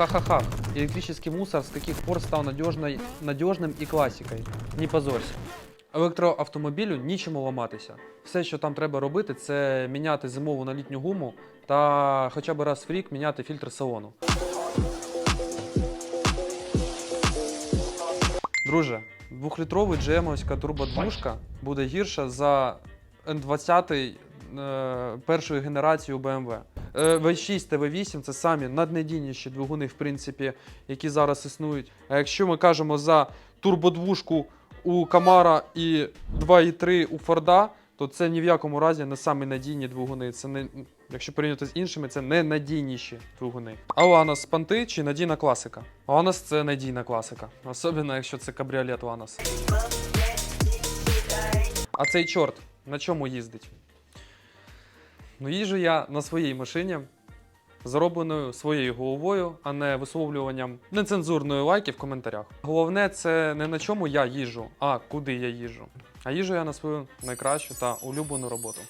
Ха-ха-ха. Электрический мусор с каких пор став надежной, надежним і класикою. Не позорься. Електроавтомобілю нічому ламатися. Все, що там треба робити, це міняти зимову на літню гуму та хоча б раз в рік міняти фільтр салону. Друже, двохлітровий GM-овська турбодвушка буде гірша за N20 е, першої генерації BMW. Е, V6 та V8 це самі наднадійніші двигуни, в принципі, які зараз існують. А якщо ми кажемо за турбодвушку у Камара і 2.3 у Форда, то це ні в якому разі не самі надійні двигуни. Це не, якщо порівняти з іншими, це не надійніші двигуни. А Ланос спанти чи надійна класика? Ланос це надійна класика, особливо якщо це кабріолет Ланос. А цей чорт на чому їздить? Ну, їжу я на своїй машині, заробленою своєю головою, а не висловлюванням нецензурної лайки в коментарях. Головне, це не на чому я їжу, а куди я їжу. А їжу я на свою найкращу та улюблену роботу.